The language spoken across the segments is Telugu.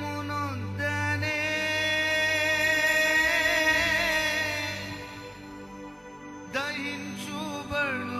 బలిపీఠమునొద్దనే దహించుబడుగువానై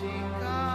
she comes.